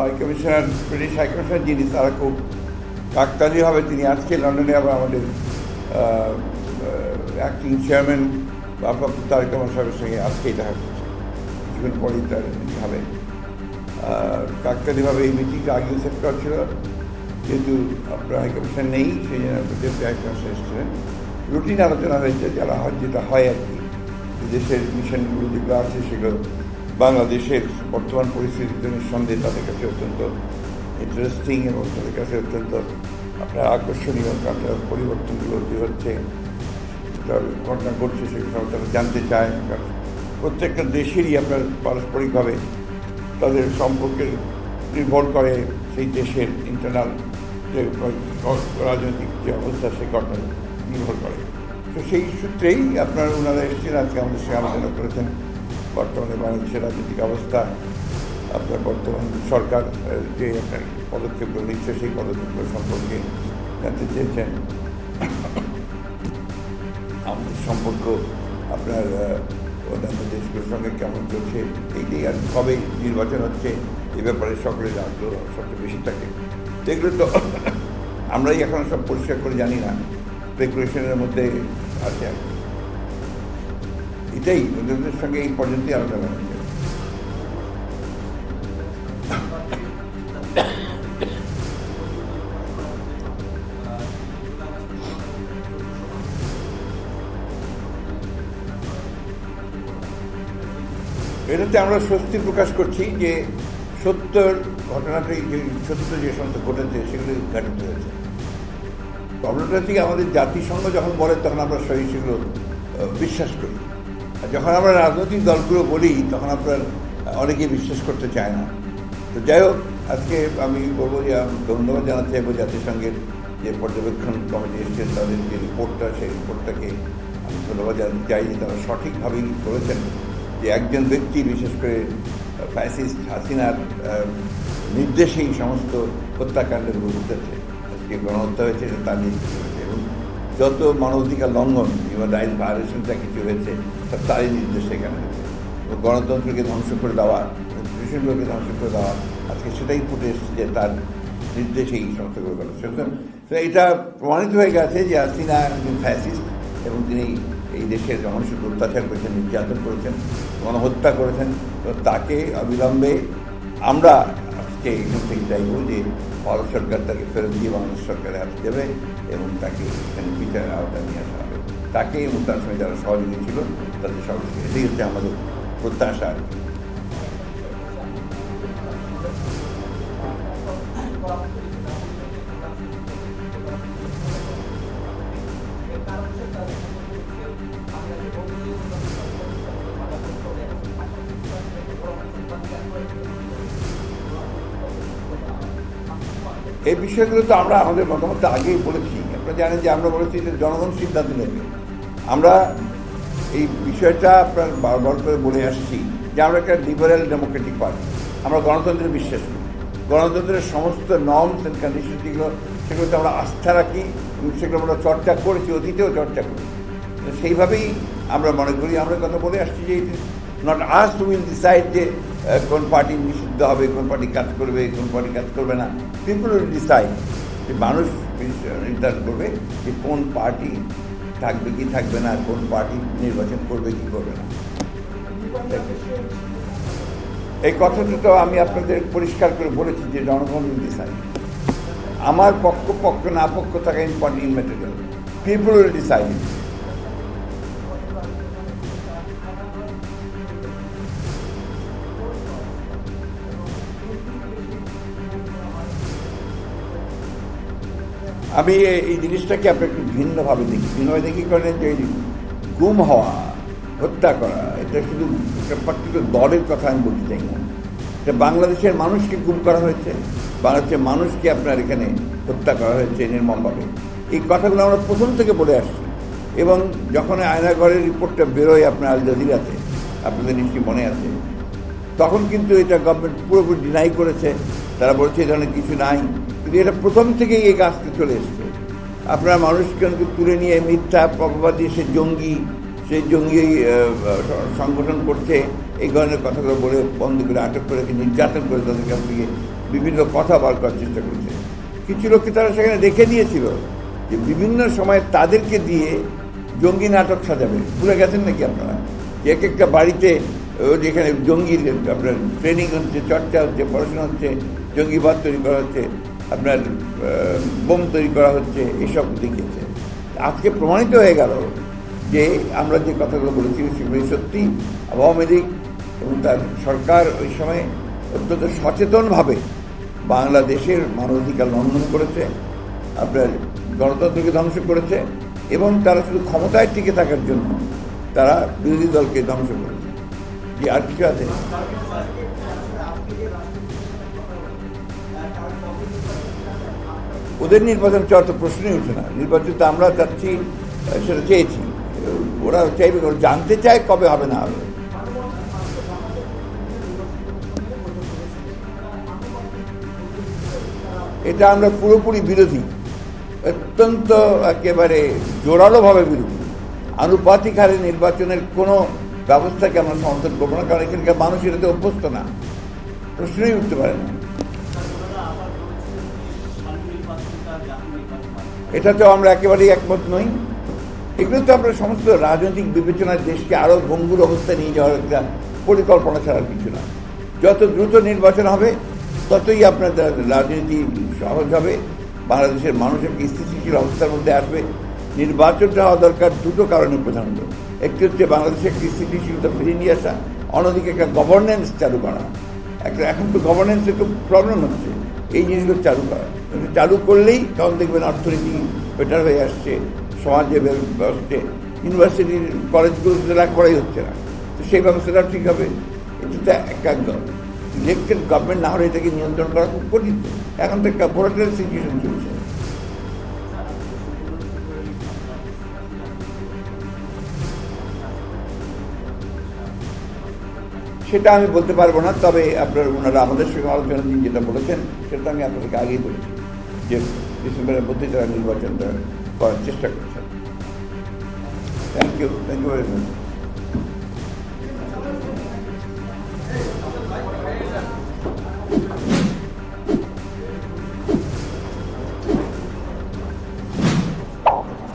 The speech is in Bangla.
High commissioner British high commissioner যিনি, তারা খুব কাকতালীয়ভাবে তিনি আজকে লন্ডনে আবার আমাদের অ্যাক্টিং চেয়ারম্যান ভারপ্রাপ্ত তারেক রহমান সাহেবের সঙ্গে আজকেই দেখা করছে কিছুক্ষণ পরেই তার হবে। কাকতালীয়ভাবে এই মিটিংটা আগেও সেট করা ছিল। যেহেতু আপনার হাই কমিশন নেই, সেই জন্য ডেপুটি হাই কমিশনার এসেছিলেন রুটিন আলোচনা হয়েছে, যারা হয় যেটা হয় আর কি। দেশের মিশনগুলো যেগুলো আছে, সেগুলো বাংলাদেশের বর্তমান পরিস্থিতিতে নিঃসন্দেহে তাদের কাছে অত্যন্ত ইন্টারেস্টিং এবং তাদের কাছে অত্যন্ত, আপনার আকর্ষণীয় কারণ পরিবর্তনগুলো যে হচ্ছে ঘটনা ঘটছে সেগুলো তারা জানতে চায়। কারণ প্রত্যেকটা দেশেরই আপনার পারস্পরিকভাবে তাদের সম্পর্কের নির্ভর করে সেই দেশের ইন্টারনাল যে রাজনৈতিক যে অবস্থা সে ঘটনা নির্ভর করে। তো সেই সূত্রেই আপনার ওনারা এসেছেন, আজকে আমাদের সঙ্গে আলোচনা করেছেন। বর্তমানে বাংলাদেশের রাজনৈতিক অবস্থা, আপনার বর্তমান সরকার যে আপনার পদক্ষেপগুলো নিচ্ছে, সেই পদক্ষেপগুলো সম্পর্কে জানতে চেয়েছেন। আমাদের সম্পর্ক আপনার অন্যান্য দেশগুলোর সঙ্গে কেমন চলছে এইটাই আর কবে নির্বাচন হচ্ছে, এ ব্যাপারে সকলের আগ্রহ সবচেয়ে বেশি থাকে। এগুলো তো আমরাই এখন সব পরিষ্কার করে জানি না। স্পেকুলেশনের মধ্যে আছে আর। এটাই ওদের সঙ্গে এই পর্যন্তই আলোচনা হচ্ছে এটাতে আমরা স্বস্তি প্রকাশ করছি যে সত্যর ঘটনাটাই যে সত্য যে সমস্ত ঘটেছে সেগুলো ঘটিত হয়েছে প্রবলেমটা হচ্ছে কি আমাদের জাতিসংঘ যখন বলে তখন আমরা সহি সেগুলো বিশ্বাস করি যখন আমরা রাজনৈতিক দলগুলো বলি, তখন আপনার অনেকেই বিশ্বাস করতে চায় না। তো যাই হোক, আজকে আমি বলব যে আমি ধন্যবাদ জানাতে চাইব জাতিসংঘের যে পর্যবেক্ষণ কমিটি এসেছেন তাদের যে রিপোর্টটা, সেই রিপোর্টটাকে আমি ধন্যবাদ জানাতে চাই যে তারা সঠিকভাবেই করেছেন যে একজন ব্যক্তি, বিশেষ করে ফ্যাসিস্ট হাসিনার নির্দেশেই সমস্ত হত্যাকাণ্ডের ঘটেছে। আজকে গণহত্যা হয়েছে তার এবং যত মানবাধিকার লঙ্ঘন, কিংবা রাইট ভায়োলেশন যা কিছু হয়েছে তা তারই নির্দেশ সেখানে হয়েছে গণতন্ত্রকে ধ্বংস করে দেওয়া ইনস্টিটিউশনগুলোকে ধ্বংস করে দেওয়া, আজকে সেটাই ফুটে এসেছে যে তার নির্দেশেই এই সমস্ত করে করা সুতরাং এটা প্রমাণিত হয়ে গেছে যে হাসিনা একজন ফ্যাসিস্ট এবং তিনি এই দেশের মানুষের অত্যাচার করেছেন, নির্যাতন করেছেন, গণহত্যা করেছেন। তো তাকে অবিলম্বে আমরা আজকে এখান থেকে চাইব যে ভারত সরকার তাকে ফেরত দিয়ে বাংলাদেশ সরকারের হাতে দেবে এবং তাকে এখানে বিচারের আওতায় নিয়ে আসা হবে। তাকে এবং তার সঙ্গে যারা সহযোগী ছিল, তাদের সহযোগী এটাই হচ্ছে আমাদের প্রত্যাশা আর কি। এই বিষয়গুলো তো আমরা আমাদের মতামত আগেই বলেছি। আপনারা জানেন যে আমরা বলেছি যে জনগণ সিদ্ধান্ত নেবে। আমরা এই বিষয়টা আপনার বারবার করে বলে আসছি যে আমরা একটা লিবারেল ডেমোক্রেটিক পার্টি আমরা গণতন্ত্রে বিশ্বাস করি। গণতন্ত্রের সমস্ত নর্মস অ্যান্ড কন্ডিশন যেগুলো, সেগুলোতে আমরা আস্থা রাখি এবং সেগুলো আমরা চর্চা করেছি, অতীতেও চর্চা করি সেইভাবেই আমরা মনে করি, আমরা কথা বলে আসছি যে not us to will decide যে কোন পার্টি নিষিদ্ধ হবে, কোন পার্টি কাজ করবে, কোন পার্টি কাজ করবে না। পিপুল ডিসাইড যে মানুষ নির্ধারণ করবে যে কোন পার্টি থাকবে কি থাকবে না, কোন পার্টি নির্বাচন করবে কি করবে না। এই কথাটা তো আমি আপনাদের পরিষ্কার করে বলেছি যে জনগণ ডিসাইড আমার পক্ষ পক্ষ না পক্ষ থাকা ইম্পর্টেন্ট ম্যাটেরিয়াল পিপুল ডিসাইড আমি এই জিনিসটাকে আপনি একটু ভিন্নভাবে দেখি। ভিন্নভাবে দেখি করেন যে গুম হওয়া, হত্যা করা, এটা শুধু একটা পার্টিকুলার দলের কথা আমি বলতে চাই না। এটা বাংলাদেশের মানুষকে গুম করা হয়েছে, বাংলাদেশের মানুষকে আপনার এখানে হত্যা করা হয়েছে নির্মমভাবে। এই কথাগুলো আমরা প্রথম থেকে বলে আসছি। এবং যখন আয়নাগড়ের রিপোর্টটা বেরোয় আপনার আল জাজিরাতে, আপনাদের নিশ্চয়ই মনে আছে, তখন কিন্তু এটা গভর্নমেন্ট পুরোপুরি ডিনাই করেছে। তারা বলছে ধরনের কিছু নাই। এটা প্রথম থেকেই এই গাছতে চলে এসছে। আপনার মানুষকে তুলে নিয়ে মিথ্যা দিয়ে সে জঙ্গি সে জঙ্গি সংগঠন করছে, এই ধরনের কথাগুলো বলে বন্ধ করে আটক করে নির্যাতন করে তাদেরকে কাছ থেকে বিভিন্ন কথা বার করার চেষ্টা করছে। কিছু লোককে তারা সেখানে রেখে দিয়েছিল যে বিভিন্ন সময় তাদেরকে দিয়ে জঙ্গি নাটক সাজাবে। ভুলে গেছেন নাকি আপনারা? এক একটা বাড়িতে যেখানে জঙ্গির আপনার ট্রেনিং হচ্ছে, চর্চা হচ্ছে, পড়াশোনা হচ্ছে, জঙ্গিবাদ তৈরি করা হচ্ছে আপনার বোম তৈরি করা হচ্ছে এসব দেখিয়েছে। আজকে প্রমাণিত হয়ে গেল যে আমরা যে কথাগুলো বলেছি, সেগুলি সত্যি আওয়ামী লীগ এবং তার সরকার ওই সময় অত্যন্ত সচেতনভাবে বাংলাদেশের মানবাধিকার লঙ্ঘন করেছে, আপনার গণতন্ত্রকে ধ্বংস করেছে এবং তারা শুধু ক্ষমতায় টিকে থাকার জন্য তারা বিরোধী দলকে ধ্বংস করেছে। যে আর কিছু আছে? ওদের নির্বাচন চাওয়ার তো প্রশ্নই উঠে না। নির্বাচন তো আমরা চাচ্ছি, সেটা চেয়েছি। ওরা চাইবে, ওরা জানতে চায় কবে হবে, না হবে। এটা আমরা পুরোপুরি বিরোধী। অত্যন্ত একেবারে জোরালোভাবে বিরোধী। আনুপাতিক হারে নির্বাচনের কোনো ব্যবস্থাকে আমরা সমর্থন করব না, কারণ এখানকার মানুষ এটাতে অভ্যস্ত না। প্রশ্নই উঠতে পারে না। এটাতেও আমরা একেবারেই একমত নই। এগুলো তো আমরা সমস্ত রাজনৈতিক বিবেচনার দেশকে আরও ভঙ্গুর অবস্থায় নিয়ে যাওয়ার একটা পরিকল্পনা ছাড়ার কিছু না। যত দ্রুত নির্বাচন হবে, ততই আপনাদের রাজনীতি সহজ হবে। বাংলাদেশের মানুষের একটি স্থিতিশীল অবস্থার মধ্যে আসবে? নির্বাচনটা হওয়া দরকার দুটো কারণে প্রধানত। একটি হচ্ছে বাংলাদেশে একটি স্থিতিশীলতা ফিরিয়ে নিয়ে আসা, অন্যদিকে একটা গভর্নেন্স চালু করা। একটা এখন তো গভর্নেন্সের খুব প্রবলেম হচ্ছে। এই জিনিসগুলো চালু করা। চালু করলেই তখন দেখবেন অর্থনীতি বেটার হয়ে আসছে, সমাজে ব্যবস্থা ইউনিভার্সিটির কলেজগুলোতে করাই হচ্ছে না। তো সেই ব্যবস্থাটা ঠিক হবে, এটা একটা ইলেকটেড গভর্নমেন্ট না হলে এটাকে নিয়ন্ত্রণ করা খুব কঠিন। এখন তো একটা ভোলাটাইল সিচুয়েশন চলছে। সেটা আমি বলতে পারব না, তবে আপনার ওনারা আমাদের সঙ্গে আলোচনা দিন যেটা বলেছেন, সেটা আমি আপনাদেরকে আগেই বলেছি। যে ডিসেম্বরের মধ্যে তারা নির্বাচনটা করার চেষ্টা করছেন thank you thank you very much